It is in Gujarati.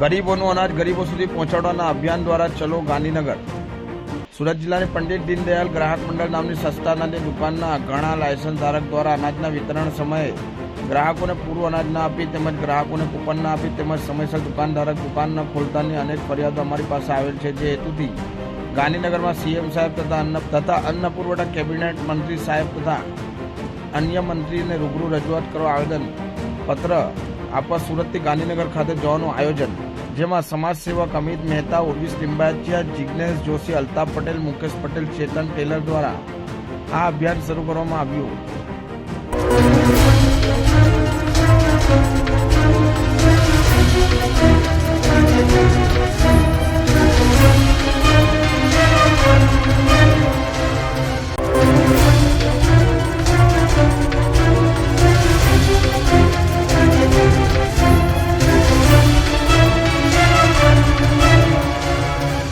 ગરીબોનું અનાજ ગરીબો સુધી પહોંચાડવાના અભિયાન દ્વારા ચલો ગાંધીનગર. સુરત જિલ્લાની પંડિત દીનદયાલ ગ્રાહક મંડળ નામની સંસ્થા અનાજની દુકાનના ઘણા લાયસન્સ ધારક દ્વારા અનાજના વિતરણ સમયે ગ્રાહકોને પૂરું અનાજ ના આપી તેમજ ગ્રાહકોને કૂપન ના આપી તેમજ સમયસર દુકાનધારક દુકાન ન ખોલતાની અનેક ફરિયાદો અમારી પાસે આવેલ છે. જે હેતુથી ગાંધીનગરમાં સીએમ સાહેબ તથા અન્ન તથા અન્ન પુરવઠા કેબિનેટ મંત્રી સાહેબ તથા અન્ય મંત્રીને રૂબરૂ રજૂઆત કરવા આવેદન પત્ર આપવા સુરતથી ગાંધીનગર ખાતે જવાનું આયોજન જેમાં સમાજ સેવક અમિત મહેતા ઉર્વિસ લિંબાચિયા જિજ્ઞેશ જોશી, અલ્તાફ પટેલ, મુકેશ પટેલ, ચેતન ટેલર દ્વારા આ અભિયાન શરૂ કરવામાં આવ્યું.